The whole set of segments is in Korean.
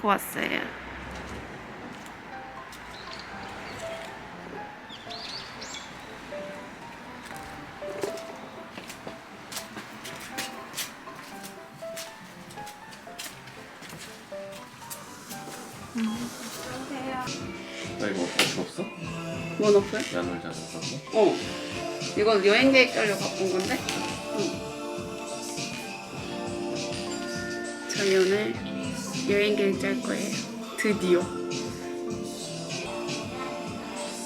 모나코 왔어요. 나 이거 어떻게 없어? 뭐 넣었어요? 야놀 자전거 어. 이건 여행 계획 짜려 갖고 온 건데. 응. 오늘 여행 계획 짤 거예요. 드디어.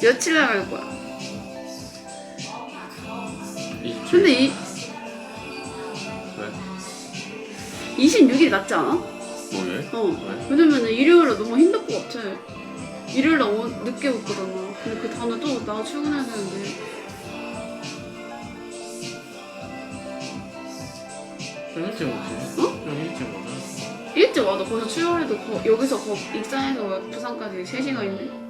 며칠 나갈 거야? 근데 이 왜? 26일 낫지 않아? 뭐해? 어. 왜? 왜냐면 일요일에 너무 힘들 것 같아. 일요일에 오- 늦게 오거든요. 근데 그 다음에 또 나 출근해야 되는데. 좀 일찍 오지? 어? 좀 일찍 오자 일찍 와도 거기서 출발해도 거, 여기서 거, 익산에서 부산까지 3시간인데?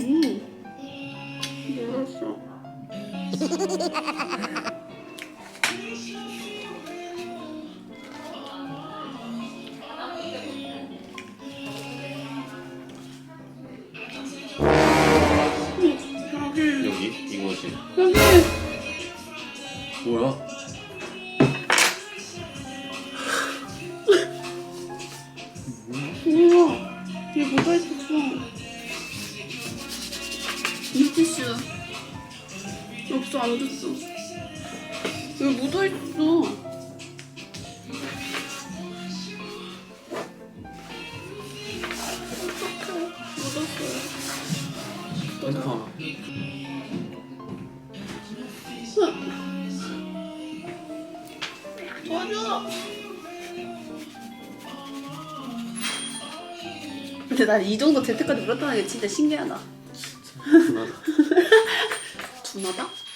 음. 맛있어. 여기 여기? 이곳이 여기 뭐야? 우와 뒤에 뭐가 있었어 없어 안 됐어. 여기 묻어있어? 어떡해 묻었어요 핸드폰 도와줘 근데 난 이 정도 될 때까지 물었다는 게 진짜 신기하다. 분하다. 둔하다?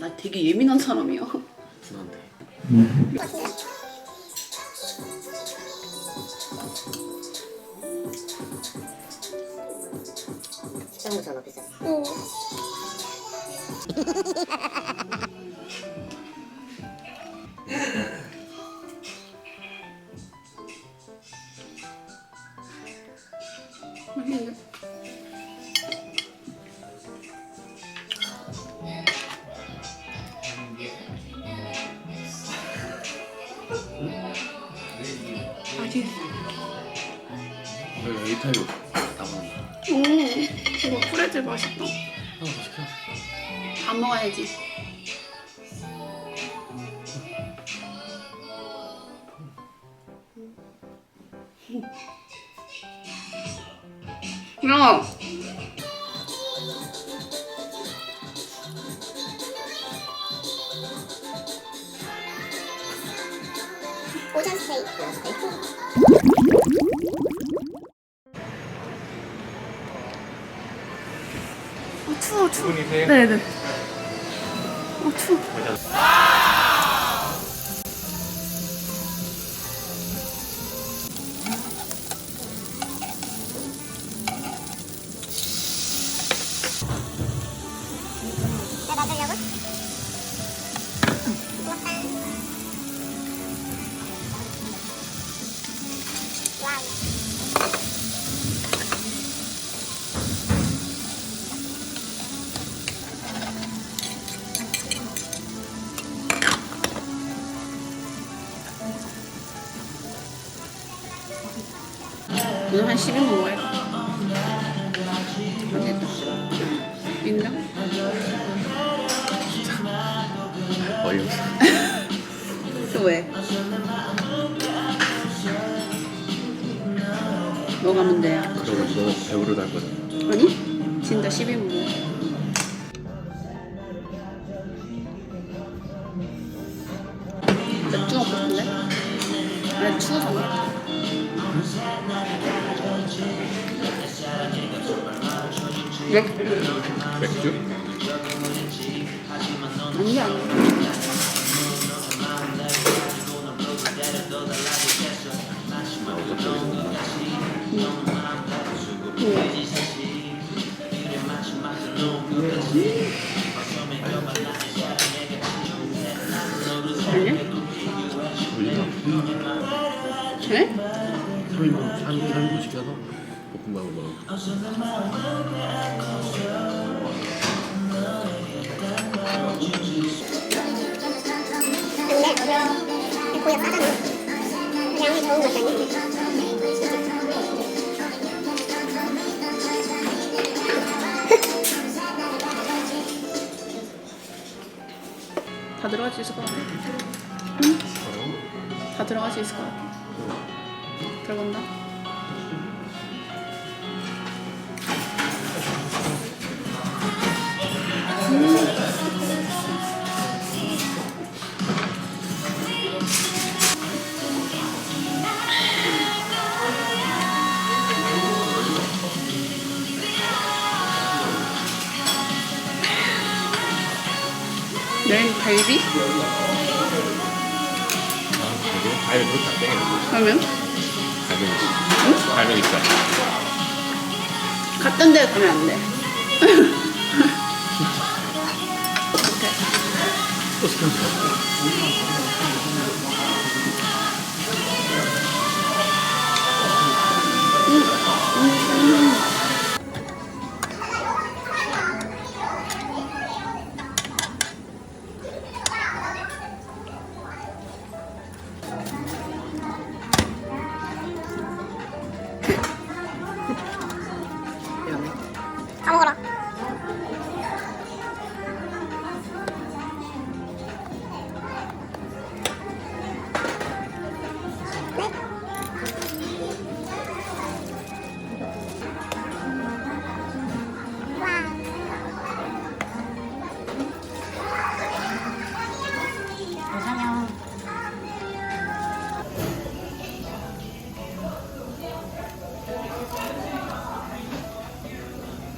나 되게 예민한 사람이야 분한데 비싸. 어. 밥 먹어야지. 야, 오전 스테이크. 스테이크. 아 추워 추워. 네네. 아 추워. 나 오늘 한 10인 먹어야 안 됐다. 인정? 어이없어. 또 왜? 뭐가 문제야? 그러면 너 배우러 갈 거잖아. 아니? 진짜 10인 먹어. 맥? 맥주? 아니야. 아, 어차피 여기서 아니야? 우리가 네? 3인분, 3인분, 3인분 시켜서 볶음밥을 먹어. 근데 고역 싸잖아. 양이 적은 것도 다 들어갈 수 있을 것 같아. 다 들어갈 수 있을 것 같아. 들어간다. 내일 갈비? 아, 그렇게 안. 그러면? 갈면 있어. 갈면 있어. 갔던 데 가면 안 돼. 또 시켜줘. 다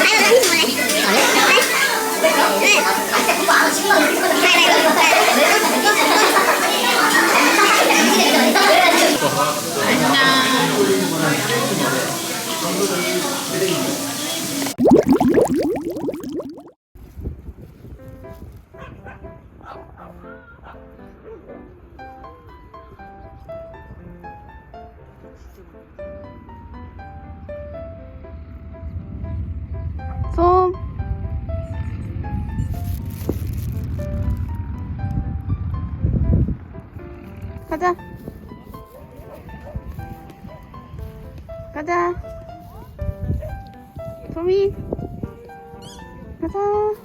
아니, 아니, 아니. 왜? 아, 진짜 그거 안 하고 싶어. 손. 가자. 가자. 토미. 가자.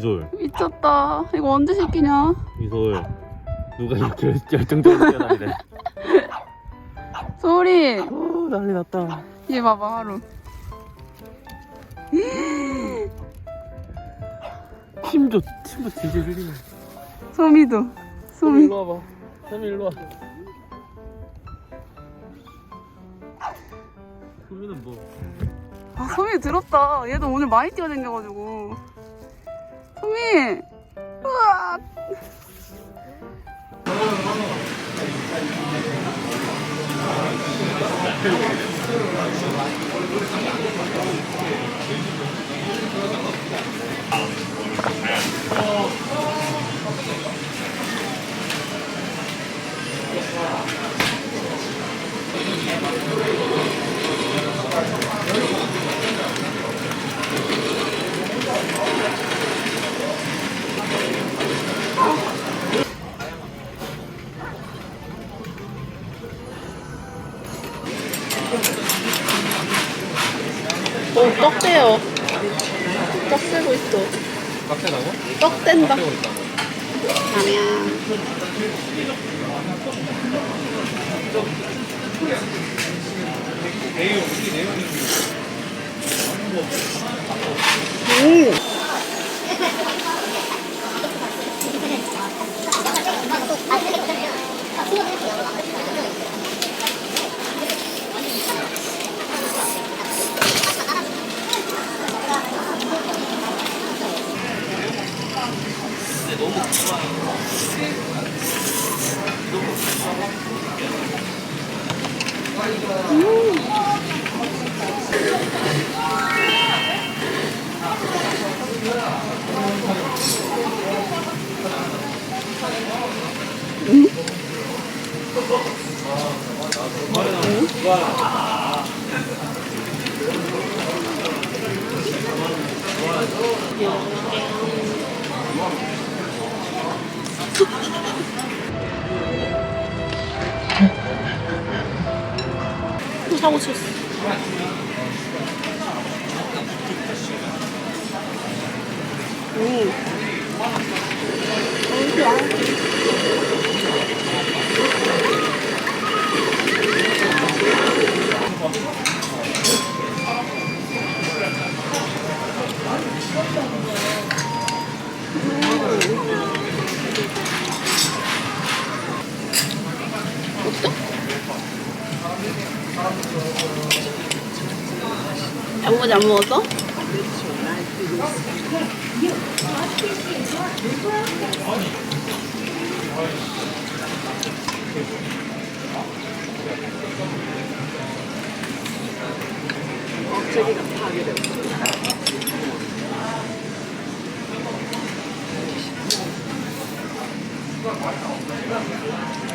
이솔. 미쳤다. 이거 언제 시키냐? 이솔. 누가 이렇게 열- 열정적으로 뛰어다니네 소리 오 난리 났다. 얘 봐봐 하루. 팀도 팀도 뒤질 흘리네. 소미도. 소미. 일로 와봐. 소미 일로 와. 소미는 뭐? 아 소미 들었다. 얘도 오늘 많이 뛰어다녀가지고 소미 우와 어, 떡대요. 떡 떼고 있어. 빡세다고? 떡 뗀다. 빡세고 있다고 라면. 음. 또 사고 쳤어. 양모지 안 먹었어? 아